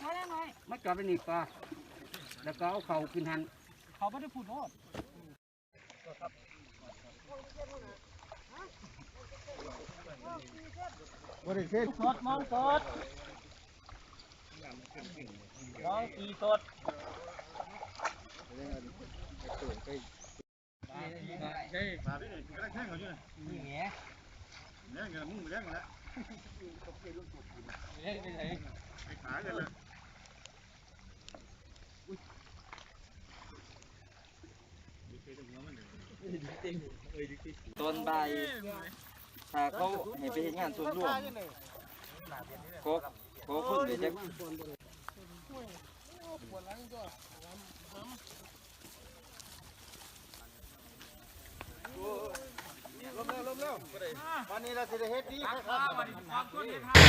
ขอแรงหน่อยมันกลับไปนี่ปลาแล้วก็เอาเข่าขึ้นหันเขาไม่ได้พูดโน้ตบริเซ็ตสดมองสดมองกี่สดใช่ปลาที่นี่กระแทกเขาอยู่นะนี่ไงเลี้ยงกันมึงเลี้ยงกันแล้วเฮ้ยไปไหนไป ขากันเลยตอนบ่ายถ้าเขาให้ไปเฮ็ดงานส่วนรวมก็ก็คนเดี๋ยวจะวันนี้เราจะได้เฮ็ดดีครับ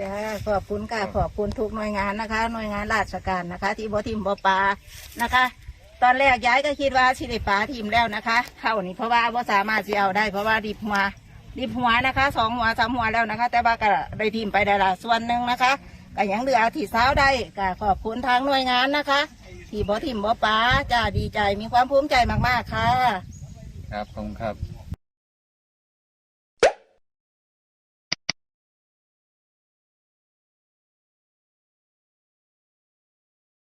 จ้า ขอบคุณค่ะขอบคุณทุกหน่วยงานนะคะ หน่วยงานราชการนะคะ ที่บ่ทิมบ่ปลานะคะ ตอนแรกย้ายก็คิดว่าสิได้ปลาทิมแล้วนะคะเข้านี่เพราะว่าบ่สามารถสิเอาได้ เพราะว่าดิบหัวดิบหัวนะคะสองหัวสามหัวแล้วนะคะ แต่ว่าก็ได้ทิมไปได้ละส่วนหนึ่งนะคะก็ยังเหลือที่เช้าได้ก็ขอบคุณทางหน่วยงานนะคะ ที่บ่ทิมบ่ปลาจ้าดีใจมีความภูมิใจมากๆค่ะ ครับผมครับ